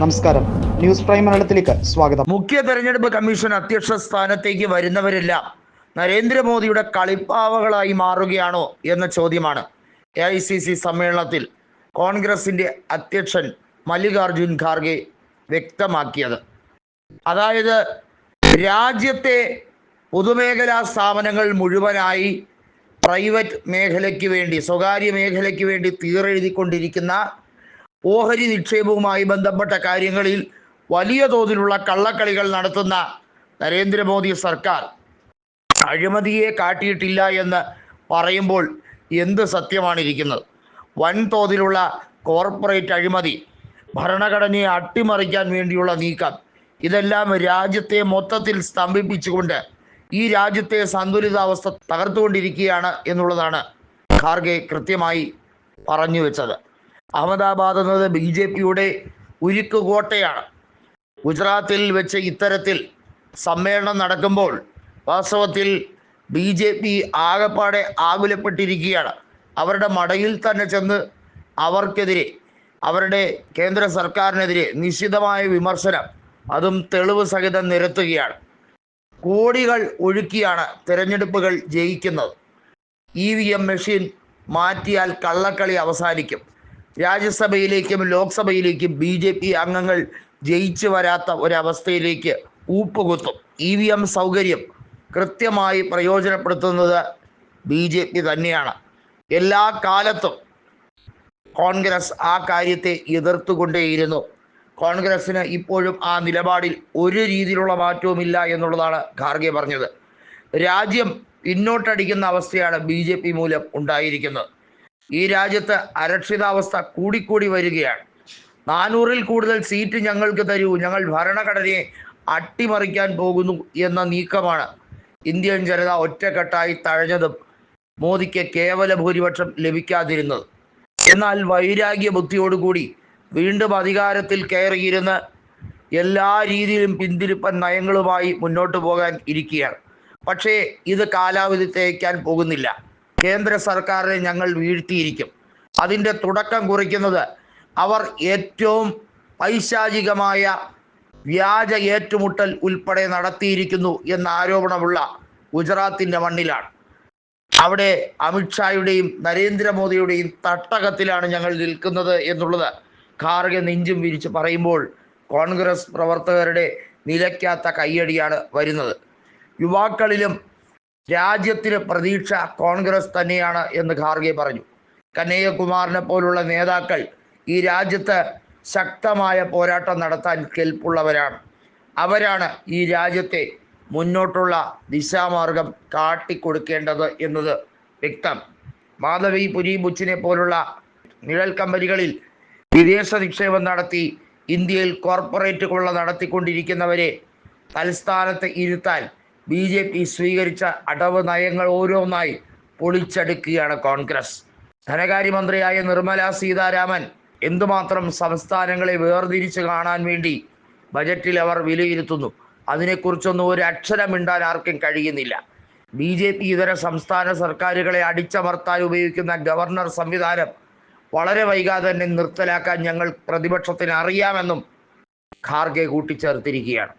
നമസ്കാരം. News prime മലയാളത്തിലേക്ക് സ്വാഗതം. മുഖ്യ തെരഞ്ഞെടുപ്പ് കമ്മീഷൻ അധ്യക്ഷ സ്ഥാനത്തേക്ക് വരുന്നവരെല്ലാം. നരേന്ദ്രമോദിയുടെ കളിപ്പാവകളായി മാറുകയാണോ എന്ന ചോദ്യമാണ് എ ഐ സി സി സമ്മേളനത്തിൽ കോൺഗ്രസിന്റെ അധ്യക്ഷൻ മല്ലികാർജുൻ ഖാർഗെ വ്യക്തമാക്കിയത്. അതായത് രാജ്യത്തെ പൊതുമേഖലാ സ്ഥാപനങ്ങൾ മുഴുവനായി പ്രൈവറ്റ് മേഖലയ്ക്ക് വേണ്ടി സ്വകാര്യ മേഖലയ്ക്ക് വേണ്ടി തീറെഴുതിക്കൊണ്ടിരിക്കുന്ന ഓഹരി നിക്ഷേപവുമായി ബന്ധപ്പെട്ട കാര്യങ്ങളിൽ വലിയ തോതിലുള്ള കള്ളക്കളികൾ നടത്തുന്ന നരേന്ദ്രമോദി സർക്കാർ അഴിമതിയെ കാട്ടിയിട്ടില്ല എന്ന് പറയുമ്പോൾ എന്ത് സത്യമാണ് ഇരിക്കുന്നത് വൻതോതിലുള്ള കോർപ്പറേറ്റ് അഴിമതി ഭരണഘടനയെ അട്ടിമറിക്കാൻ വേണ്ടിയുള്ള നീക്കം ഇതെല്ലാം രാജ്യത്തെ മൊത്തത്തിൽ സ്തംഭിപ്പിച്ചുകൊണ്ട് ഈ രാജ്യത്തെ സന്തുലിതാവസ്ഥ തകർത്തുകൊണ്ടിരിക്കുകയാണ് എന്നുള്ളതാണ് ഖാർഗെ കൃത്യമായി പറഞ്ഞു വെച്ചത്. അഹമ്മദാബാദ് എന്നത് ബി ജെ പിയുടെ ഉരുക്കുകോട്ടയാണ് ഗുജറാത്തിൽ വെച്ച് ഇത്തരത്തിൽ സമ്മേളനം നടക്കുമ്പോൾ വാസ്തവത്തിൽ ബി ജെ പി ആകെപ്പാടെ ആകുലപ്പെട്ടിരിക്കുകയാണ്. അവരുടെ മടയിൽ തന്നെ ചെന്ന് അവർക്കെതിരെ അവരുടെ കേന്ദ്ര സർക്കാരിനെതിരെ നിശ്ചിതമായ വിമർശനം അതും തെളിവ് സഹിതം നിരത്തുകയാണ്. കോടികൾ ഒഴുക്കിയാണ് തിരഞ്ഞെടുപ്പുകൾ ജയിക്കുന്നത്. ഇ വി എം മെഷീൻ മാറ്റിയാൽ കള്ളക്കളി അവസാനിക്കും. രാജ്യസഭയിലേക്കും ലോക്സഭയിലേക്കും ബി ജെ പി അംഗങ്ങൾ ജയിച്ചു വരാത്ത ഒരവസ്ഥയിലേക്ക് ഊപ്പുകുത്തും. ഇ വി എം സൗകര്യം കൃത്യമായി പ്രയോജനപ്പെടുത്തുന്നത് ബി ജെ പി തന്നെയാണ്. എല്ലാ കാലത്തും കോൺഗ്രസ് ആ കാര്യത്തെ എതിർത്തുകൊണ്ടേയിരുന്നു. കോൺഗ്രസ്സിന് ഇപ്പോഴും ആ നിലപാടിൽ ഒരു രീതിയിലുള്ള മാറ്റവുമില്ല എന്നുള്ളതാണ് ഖാർഗെ പറഞ്ഞത്. രാജ്യം പിന്നോട്ടടിക്കുന്ന അവസ്ഥയാണ് ബി മൂലം ഉണ്ടായിരിക്കുന്നത്. ഈ രാജ്യത്ത് അരക്ഷിതാവസ്ഥ കൂടിക്കൂടി വരികയാണ്. നാനൂറിൽ കൂടുതൽ സീറ്റ് ഞങ്ങൾക്ക് തരൂ. ഞങ്ങൾ ഭരണഘടനയെ അട്ടിമറിക്കാൻ പോകുന്നു എന്ന നീക്കമാണ് ഇന്ത്യൻ ജനത ഒറ്റക്കെട്ടായി തഴഞ്ഞതും മോദിക്ക് കേവല ഭൂരിപക്ഷം ലഭിക്കാതിരുന്നത്. എന്നാൽ വൈരാഗ്യ ബുദ്ധിയോടുകൂടി വീണ്ടും അധികാരത്തിൽ കയറിയിരുന്ന് എല്ലാ രീതിയിലും പിന്തിരിപ്പൻ നയങ്ങളുമായി മുന്നോട്ട് പോകാൻ ഇരിക്കുകയാണ്. പക്ഷേ ഇത് കാലാവധി തേക്കാൻ പോകുന്നില്ല. കേന്ദ്ര സർക്കാരിനെ ഞങ്ങൾ വീഴ്ത്തിയിരിക്കും. അതിന്റെ തുടക്കം കുറിക്കുന്നത് അവർ ഏറ്റവും പൈശാചികമായ വ്യാജ ഏറ്റുമുട്ടൽ ഉൾപ്പെടെ നടത്തിയിരിക്കുന്നു എന്ന ആരോപണമുള്ള ഗുജറാത്തിന്റെ മണ്ണിലാണ്. അവിടെ അമിത്ഷായുടെയും നരേന്ദ്രമോദിയുടെയും തട്ടകത്തിലാണ് ഞങ്ങൾ നിൽക്കുന്നത് എന്നുള്ളത് ഖാർഗെ നെഞ്ചും വിരിച്ച് പറയുമ്പോൾ കോൺഗ്രസ് പ്രവർത്തകരുടെ നിലയ്ക്കാത്ത കയ്യടിയാണ് വരുന്നത്. യുവാക്കളിലും രാജ്യത്തിന് പ്രതീക്ഷ കോൺഗ്രസ് തന്നെയാണ് എന്ന് ഖാർഗെ പറഞ്ഞു. കനയ്യകുമാറിനെ പോലുള്ള നേതാക്കൾ ഈ രാജ്യത്ത് ശക്തമായ പോരാട്ടം നടത്താൻ കെൽപ്പുള്ളവരാണ്. അവരാണ് ഈ രാജ്യത്തെ മുന്നോട്ടുള്ള ദിശാമാർഗം കാട്ടിക്കൊടുക്കേണ്ടത് എന്നത് വ്യക്തം. മാധവി പുരി ബുച്ചിനെ പോലുള്ള നിഴൽ കമ്പനികളിൽ വിദേശ നിക്ഷേപം നടത്തി ഇന്ത്യയിൽ കോർപ്പറേറ്റ് കൊള്ള നടത്തിക്കൊണ്ടിരിക്കുന്നവരെ തലസ്ഥാനത്ത് ഇരുത്താൻ ബി ജെ പി സ്വീകരിച്ച അടവ് നയങ്ങൾ ഓരോന്നായി പൊളിച്ചടുക്കുകയാണ് കോൺഗ്രസ്. ധനകാര്യമന്ത്രിയായ നിർമ്മല സീതാരാമൻ എന്തുമാത്രം സംസ്ഥാനങ്ങളെ വേർതിരിച്ച് കാണാൻ വേണ്ടി ബജറ്റിൽ അവർ വിലയിരുത്തുന്നു. അതിനെക്കുറിച്ചൊന്നും ഒരു അക്ഷരം മിണ്ടാൻ ആർക്കും കഴിയുന്നില്ല. ബി ജെ പി ഇതര സംസ്ഥാന സർക്കാരുകളെ അടിച്ചമർത്താൻ ഉപയോഗിക്കുന്ന ഗവർണർ സംവിധാനം വളരെ വൈകാതെ തന്നെ നിർത്തലാക്കാൻ ഞങ്ങൾ പ്രതിപക്ഷത്തിന് അറിയാമെന്നും ഖാർഗെ കൂട്ടിച്ചേർത്തിരിക്കുകയാണ്.